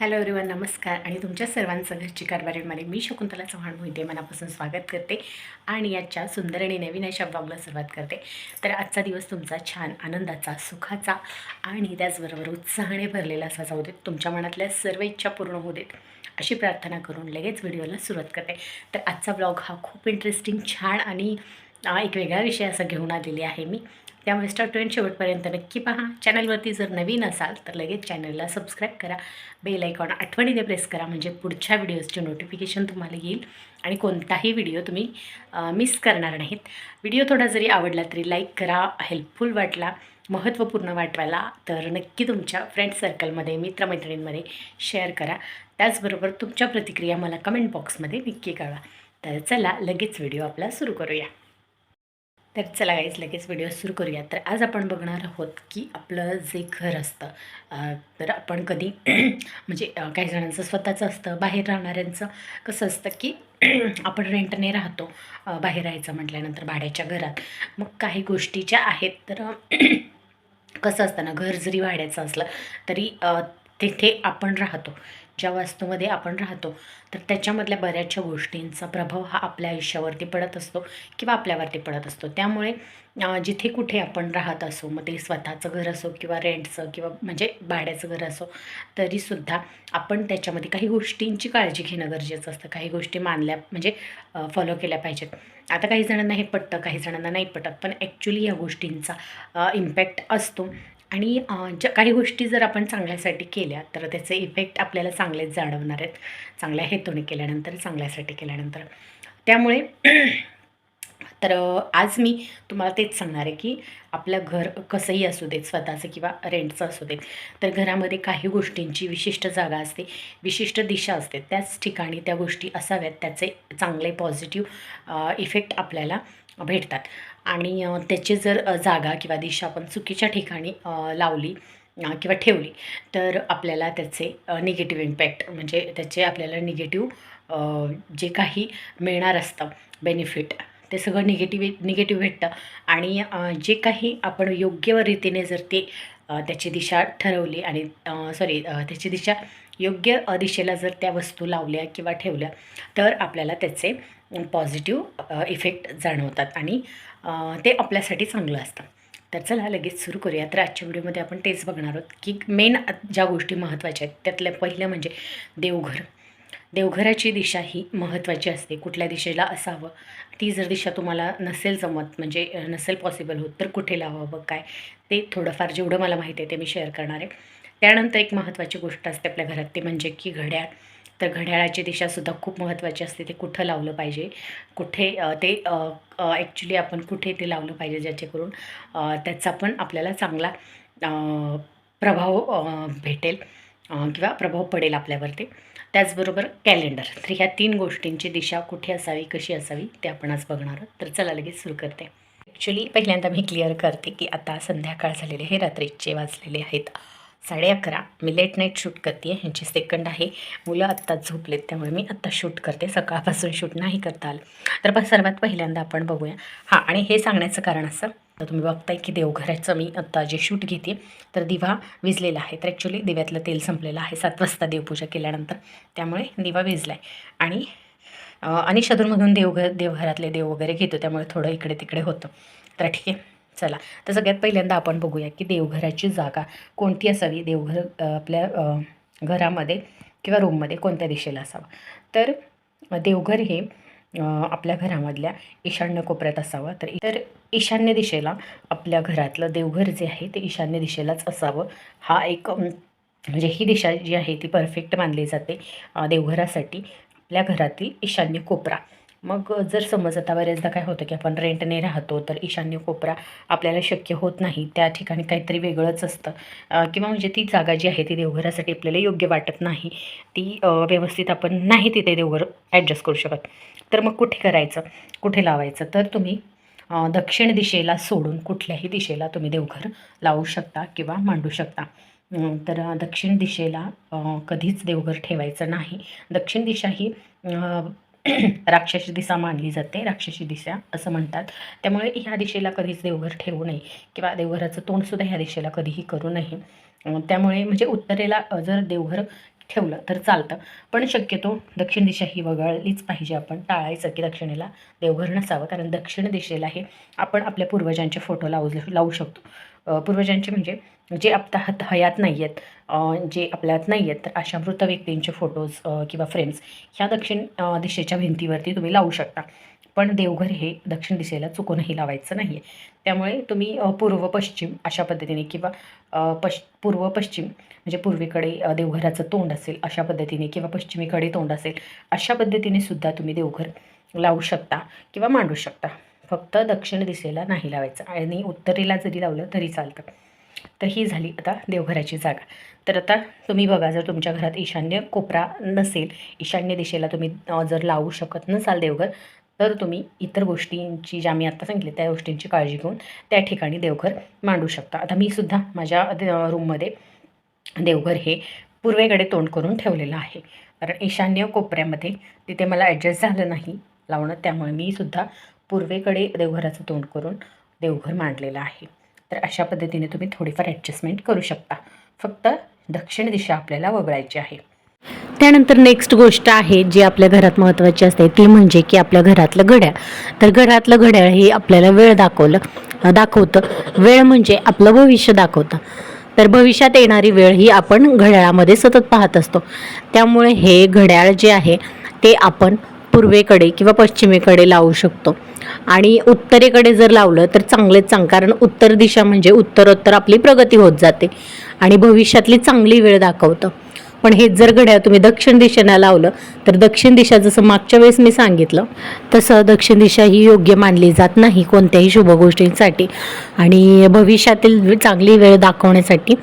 Hello everyone नमस्कार. आणि तुमच्या सर्वांचं घरची कारभारीमध्ये मी शकुंतला चव्हाण मोहिते मनापासून स्वागत करते आणि याच्या सुंदर आणि नवीन अशा ब्लॉगला सुरुवात करते. तर आजचा दिवस तुमचा छान आनंदाचा सुखाचा आणि त्याचबरोबर उत्साहाने भरलेला असा जाऊ देत. तुमच्या मनातल्या सर्व इच्छा पूर्ण होऊ देत. अशी प्रार्थना करून लगेच व्हिडिओला सुरुवात करते. तर आजचा ब्लॉग हा खूप इंटरेस्टिंग छान आणि एक वेगळा विषय असा घेऊन आलेली आहे मी. त्यामुळे स्टार्ट टू शेवटपर्यंत नक्की पहा. चॅनलवरती जर नवीन असाल तर लगेच चॅनलला सबस्क्राईब करा. बेल आयकॉन आठवणीने प्रेस करा म्हणजे पुढच्या व्हिडिओजचे नोटिफिकेशन तुम्हाला येईल आणि कोणताही व्हिडिओ तुम्ही मिस करणार नाहीत. व्हिडिओ थोडा जरी आवडला तरी लाईक करा हेल्पफुल वाटला महत्त्वपूर्ण वाटवायला तर नक्की तुमच्या फ्रेंड सर्कलमध्ये मित्रमैत्रिणींमध्ये शेअर करा. त्याचबरोबर तुमच्या प्रतिक्रिया मला कमेंट बॉक्समध्ये नक्की कळवा. तर चला लगेच व्हिडिओ आपला सुरू करूया. तर चला गाईज लगेच व्हिडिओ सुरू करूया. तर आज आपण बघणार आहोत की आपलं जे घर असतं तर आपण कधी म्हणजे काही जणांचं स्वतःचं असतं बाहेर राहणाऱ्यांचं कसं असतं की आपण रेंटने राहतो बाहेर राहायचं म्हटल्यानंतर भाड्याच्या घरात. मग काही गोष्टी ज्या आहेत तर कसं असतं ना घर जरी भाड्याचं असलं तरी तिथे आपण राहतो. ज्या वास्तूमध्ये आपण राहतो तर त्याच्यामधल्या बऱ्याचशा गोष्टींचा प्रभाव हा आपल्या आयुष्यावरती पडत असतो किंवा आपल्यावरती पडत असतो. त्यामुळे जिथे कुठे आपण राहत असो मग ते स्वतःचं घर असो किंवा रेंटचं किंवा म्हणजे भाड्याचं घर असो तरीसुद्धा आपण त्याच्यामध्ये काही गोष्टींची काळजी घेणं गरजेचं असतं. काही गोष्टी मानल्या म्हणजे फॉलो केल्या पाहिजेत. आता काही जणांना हे पटतं काही जणांना नाही पटत पण ॲक्च्युली या गोष्टींचा इम्पॅक्ट असतो. आणि ज्या काही गोष्टी जर आपण चांगल्यासाठी केल्या तर त्याचे इफेक्ट आपल्याला चांगलेच जाणवणार आहेत. चांगल्या हेतूने केल्यानंतर चांगल्यासाठी केल्यानंतर. त्यामुळे तर आज मी तुम्हाला तेच सांगणार आहे की आपलं घर कसंही असू देत स्वतःचं किंवा रेंटचं असू देत तर घरामध्ये काही गोष्टींची विशिष्ट जागा असते विशिष्ट दिशा असते त्याच ठिकाणी त्या गोष्टी असाव्यात त्याचे चांगले पॉझिटिव्ह इफेक्ट आपल्याला भेटतात. आणि त्याची जर जागा किंवा दिशा आपण चुकीच्या ठिकाणी लावली किंवा ठेवली तर आपल्याला त्याचे निगेटिव्ह इम्पॅक्ट म्हणजे त्याचे आपल्याला निगेटिव्ह जे काही मिळणार असतं बेनिफिट ते सगळं निगेटिव्ह निगेटिव्ह भेटतं. आणि जे काही आपण योग्य रीतीने जर ते त्याची दिशा ठरवली आणि सॉरी त्याची दिशा योग्य दिशेला जर त्या वस्तू लावल्या किंवा ठेवल्या तर आपल्याला त्याचे पॉझिटिव्ह इफेक्ट जाणवतात आणि ते आपल्यासाठी चांगलं असतं. तर चला लगेच सुरू करूया. तर आजच्या व्हिडिओमध्ये आपण तेच बघणार आहोत की मेन ज्या गोष्टी महत्त्वाच्या आहेत त्यातल्या पहिलं म्हणजे देवघर. देवघराची दिशा ही महत्त्वाची असते. कुठल्या दिशेला असावं ती जर दिशा तुम्हाला नसेल जमत म्हणजे नसेल पॉसिबल होत तर कुठे लावावं काय ते थोडंफार जेवढं मला माहिती आहे ते मी शेअर करणार आहे. त्यानंतर एक महत्त्वाची गोष्ट असते आपल्या घरात ते म्हणजे की घड्याळ. तर घड्याळाची दिशासुद्धा खूप महत्त्वाची असते ते कुठं लावलं पाहिजे? कुठे ते ॲक्च्युली आपण कुठे ते लावलं पाहिजे ज्याच्याकरून त्याचा पण आपल्याला चांगला प्रभाव भेटेल किंवा प्रभाव पडेल आपल्यावरती. त्याचबरोबर कॅलेंडर तर ह्या तीन गोष्टींची दिशा कुठे असावी कशी असावी ते आपण आज बघणार आहोत. तर चला लगेच सुरू करते. ॲक्च्युली पहिल्यांदा मी क्लिअर करते की आता संध्याकाळ झालेले हे रात्रीचे वाजलेले आहेत. साडे अकरा. मी लेट नाईट शूट करते आहे ह्यांची सेकंड आहे. मुलं आत्ताच झोपलेत त्यामुळे मी आत्ता शूट करते. सकाळपासून शूट नाही करता आलं. तर पण सर्वात पहिल्यांदा आपण बघूया. हां आणि हे सांगण्याचं कारण असं तर तुम्ही बघताय की देवघराचं मी आत्ता जे शूट घेते तर दिवा विजलेला आहे. तर ॲक्च्युली दिव्यातलं तेल संपलेलं आहे. सात वाजता देवपूजा केल्यानंतर. त्यामुळे दिवा विजला आहे आणि आणि शदूरमधून देवघर देवघरातले देव वगैरे घेतो. त्यामुळे थोडं इकडे तिकडे होतं. तर ठीक आहे. चला तर सगळ्यात पहिल्यांदा आपण बघूया की देवघराची जागा कोणती असावी? देवघर आपल्या घरामध्ये किंवा रूममध्ये कोणत्या दिशेला असावं? तर देवघर हे आपल्या घरामधल्या ईशान्य कोपऱ्यात असावं. तर इतर ईशान्य दिशेला आपल्या घरातलं देवघर जे आहे ते ईशान्य दिशेलाच असावं. हा एक म्हणजे ही दिशा जी आहे ती परफेक्ट मानली जाते देवघरासाठी आपल्या घरातील ईशान्य कोपरा. मग जर समज आता बऱ्याचदा काय होतं की आपण रेंटने राहतो तर ईशान्य कोपरा आपल्याला शक्य होत नाही. त्या ठिकाणी काहीतरी वेगळंच असतं. किंवा म्हणजे ती जागा जी आहे ती देवघरासाठी आपल्याला योग्य वाटत नाही. ती व्यवस्थित आपण नाही तिथे देवघर ॲडजस्ट करू शकत. तर मग कुठे करायचं? कुठे लावायचं? तर तुम्ही दक्षिण दिशेला सोडून कुठल्याही दिशेला तुम्ही देवघर लावू शकता किंवा मांडू शकता. तर दक्षिण दिशेला कधीच देवघर ठेवायचं नाही. दक्षिण दिशा ही राक्षसी दिशा मानली जाते राक्षसी दिशा असं म्हणतात. त्यामुळे ह्या दिशेला कधीच देवघर ठेवू नये किंवा देवघराचं तोंडसुद्धा ह्या दिशेला कधीही करू नये. त्यामुळे म्हणजे उत्तरेला जर देवघर ठेवलं तर चालतं. पण शक्यतो दक्षिण दिशा ही वगळलीच पाहिजे आपण. टाळायचं की दक्षिणेला देवघर नसावं कारण दक्षिण दिशेला हे आपण आपल्या पूर्वजांचे फोटो लावू लावू शकतो. पूर्वजांचे म्हणजे जे आपल्या हात हयात नाही आहेत जे आपल्यात नाही आहेत तर अशा मृत व्यक्तींचे फोटोज किंवा फ्रेम्स ह्या दक्षिण दिशेच्या भिंतीवरती तुम्ही लावू शकता. पण देवघर हे दक्षिण दिशेला चुकूनही लावायचं नाही आहे त्यामुळे तुम्ही पूर्व पश्चिम अशा पद्धतीने किंवा पश पूर्व पश्चिम म्हणजे पूर्वेकडे देवघराचं तोंड असेल अशा पद्धतीने किंवा पश्चिमेकडे तोंड असेल अशा पद्धतीने सुद्धा तुम्ही देवघर लावू शकता किंवा मांडू शकता. फक्त दक्षिण दिशेला नाही लावायचं आणि उत्तरेला जरी लावलं तरी चालतं. तर ही झाली आता देवघराची जागा. तर आता तुम्ही बघा जर तुमच्या घरात ईशान्य कोपरा नसेल ईशान्य दिशेला तुम्ही जर लावू शकत नसाल देवघर तर तुम्ही इतर गोष्टींची ज्या मी आत्ता सांगितले त्या गोष्टींची काळजी घेऊन त्या ठिकाणी देवघर मांडू शकता. आता मी सुद्धा माझ्या रूममध्ये देवघर हे पूर्वेकडे तोंड करून ठेवलेलं आहे. कारण ईशान्य कोपऱ्यामध्ये तिथे मला ॲडजस्ट झालं नाही लावणं त्यामुळे मी सुद्धा पूर्वेकडे देवघराचं तोंड करून देवघर मांडलेलं आहे. तर अशा पद्धतीने तुम्ही थोडीफार ॲडजस्टमेंट करू शकता. फक्त दक्षिण दिशा आपल्याला वगळायची आहे. त्यानंतर नेक्स्ट गोष्ट आहे जी आपल्या घरात महत्त्वाची असते ती म्हणजे की आपल्या घरातलं घड्याळ. तर घरातलं घड्याळ हे आपल्याला वेळ दाखवलं दाखवतं. वेळ म्हणजे आपलं भविष्य दाखवतं. तर भविष्यात येणारी वेळ ही आपण घड्याळामध्ये सतत पाहत असतो. त्यामुळे हे घड्याळ जे आहे ते आपण पूर्वेकडे किंवा पश्चिमेकडे लावू शकतो. आणि उत्तरेकडे जर लावलं तर चांगलेच चांग कारण उत्तर दिशा म्हणजे उत्तरोत्तर आपली प्रगती होत जाते. आणि भविष्यातली चांगली वेळ दाखवतं. पण हे जर घड्याळ तुम्ही दक्षिण दिशेला लावलं तर दक्षिण दिशा जसं मागच्या वेळेस मी सांगितलं तसं दक्षिण दिशा ही योग्य मानली जात नाही कोणत्याही शुभ गोष्टींसाठी. आणि भविष्यातील चांगली वेळ दाखवण्यासाठी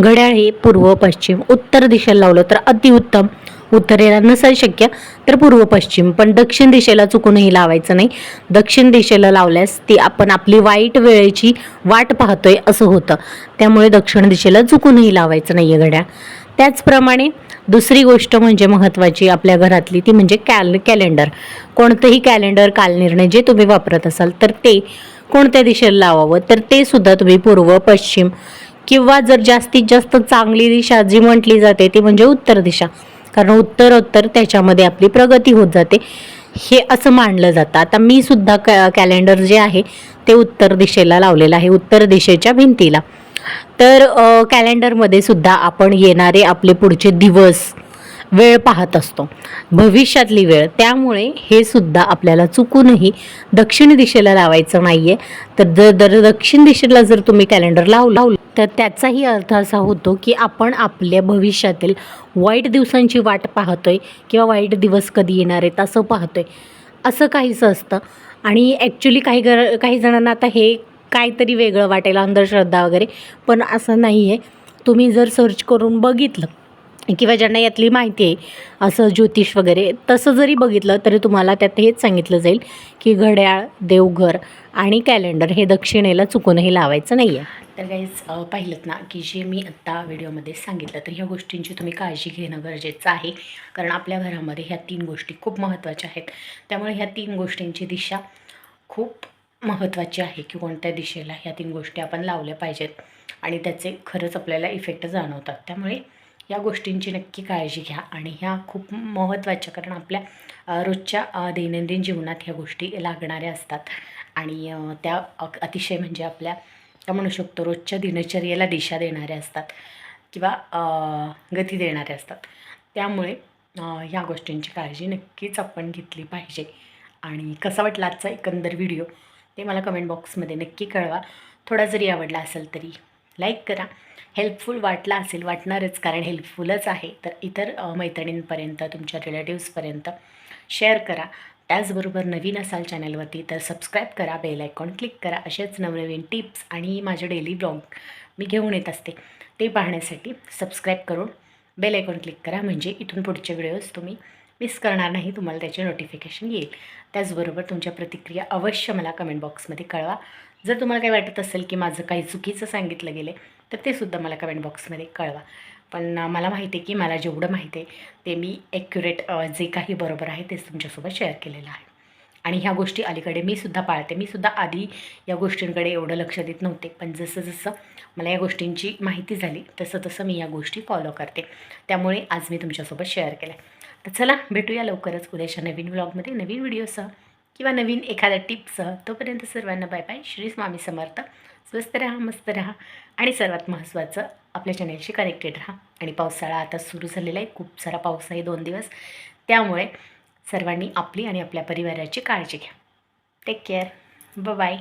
घड्याळ हे पूर्व पश्चिम उत्तर दिशेला लावलं तर अतिउत्तम. उत्तरेला नसेल शक्य तर पूर्व पश्चिम. पण दक्षिण दिशेला चुकूनही लावायचं नाही. दक्षिण दिशेला लावल्यास ती आपण आपली वाईट वेळेची वाट पाहतोय असं होतं. त्यामुळे दक्षिण दिशेला चुकूनही लावायचं नाही आहे घड्याळ त्याचप्रमाणे दुसरी गोष्ट म्हणजे महत्त्वाची आपल्या घरातली ती म्हणजे कॅल कॅलेंडर. कोणतंही कॅलेंडर कालनिर्णय जे तुम्ही वापरत असाल तर ते कोणत्या दिशेला लावावं तर ते सुद्धा तुम्ही पूर्व पश्चिम किंवा जर जास्तीत जास्त चांगली दिशा जी म्हटली जाते ती म्हणजे उत्तर दिशा. कारण उत्तरोत्तर त्याच्यामध्ये आपली प्रगती होत जाते. हे असं मानलं जातं. आता मी सुद्धा कॅ कॅलेंडर जे आहे ते उत्तर दिशेला लावलेलं आहे उत्तर दिशेच्या भिंतीला. तर कॅलेंडरमध्ये सुद्धा आपण येणारे आपले पुढचे दिवस वेळ पाहत असतो. भविष्यातली वेळ त्यामुळे हे सुद्धा आपल्याला चुकूनही दक्षिण दिशेला लावायचं नाही आहे तर जर दर दक्षिण दिशेला जर तुम्ही कॅलेंडर लाव लावलं तर त्याचाही अर्थ असा होतो की आपण आपल्या भविष्यातील वाईट दिवसांची वाट पाहतोय किंवा वाईट दिवस कधी येणार आहेत असं पाहतोय. असं काहीसं असतं. आणि ॲक्च्युली काही गर काही जणांना आता हे काहीतरी वेगळं वाटेल अंधश्रद्धा वगैरे पण असं नाही आहे तुम्ही जर सर्च करून बघितलं किंवा ज्यांना यातली माहिती आहे असं ज्योतिष वगैरे तसं जरी बघितलं तरी तुम्हाला त्यात हेच सांगितलं जाईल की घड्याळ देवघर आणि कॅलेंडर हे दक्षिणेला चुकूनही लावायचं नाही आहे तर काहीच पाहिलं ना की जे मी आत्ता व्हिडिओमध्ये सांगितलं तर ह्या गोष्टींची तुम्ही काळजी घेणं गरजेचं आहे. कारण आपल्या घरामध्ये ह्या तीन गोष्टी खूप महत्त्वाच्या आहेत. त्यामुळे ह्या तीन गोष्टींची दिशा खूप महत्त्वाची आहे की कोणत्या दिशेला ह्या तीन गोष्टी आपण लावल्या पाहिजेत. आणि त्याचे खरंच आपल्याला इफेक्ट जाणवतात. त्यामुळे या गोष्टींची नक्की काळजी घ्या आणि ह्या खूप महत्त्वाच्या कारण आपल्या रोजच्या दैनंदिन जीवनात ह्या गोष्टी लागणाऱ्या असतात. आणि त्या अतिशय म्हणजे आपल्या का म्हणू शकतो रोजच्या दिनचर्येला दिशा देणाऱ्या असतात किंवा गती देणाऱ्या असतात. त्यामुळे ह्या गोष्टींची काळजी नक्कीच आपण घेतली पाहिजे. आणि कसा वाटला आजचा एकंदर व्हिडिओ ते मला कमेंट बॉक्समध्ये नक्की कळवा. थोडा जरी आवडला असेल तरी लाईक करा. हेल्पफुल वाटला असेल वाटणारच कारण हेल्पफुलच आहे. तर इतर मैत्रिणींपर्यंत तुमच्या रिलेटिव्सपर्यंत शेअर करा. त्याचबरोबर नवीन असाल चॅनलवरती तर सबस्क्राईब करा बेल आयकॉन क्लिक करा. असेच नवनवीन टिप्स आणि माझे डेली ब्लॉग मी घेऊन येत असते. ते पाहण्यासाठी सबस्क्राईब करून बेल आयकॉन क्लिक करा. म्हणजे इथून पुढचे व्हिडिओज तुम्ही मिस करणार नाही तुम्हाला त्याचे नोटिफिकेशन येईल. त्याचबरोबर तुमच्या प्रतिक्रिया अवश्य मला कमेंट बॉक्समध्ये कळवा. जर तुम्हाला काही वाटत असेल की माझं काही चुकीचं सांगितलं गेलं तर ते सुद्धा मला कमेंट बॉक्समध्ये कळवा. पण मला माहिती आहे की मला जेवढं माहिती आहे ते मी ॲक्युरेट जे काही बरोबर आहे तेच तुमच्यासोबत शेअर केलेलं आहे. आणि ह्या गोष्टी अलीकडे मी सुद्धा पाळते. मी सुद्धा आधी या गोष्टींकडे एवढं लक्ष देत नव्हते. पण जसं जसं मला या गोष्टींची माहिती झाली तसं तसं मी या गोष्टी फॉलो करते. त्यामुळे आज मी तुमच्यासोबत शेअर केलं तर चला भेटूया लवकरच उद्याच्या नवीन व्लॉगमध्ये नवीन व्हिडिओसह किंवा नवीन एखाद्या टिपसह तोपर्यंत सर्वांना बाय बाय. श्री स्वामी समर्थ. स्वस्त राहा मस्त राहा आणि सर्वात महत्त्वाचं आपल्या चॅनेलशी कनेक्टेड राहा. आणि पावसाळा आता सुरू झालेला आहे. खूप सारा पाऊस आहे दोन दिवस. त्यामुळे सर्वांनी आपली आणि आपल्या परिवाराची काळजी घ्या. Take care bye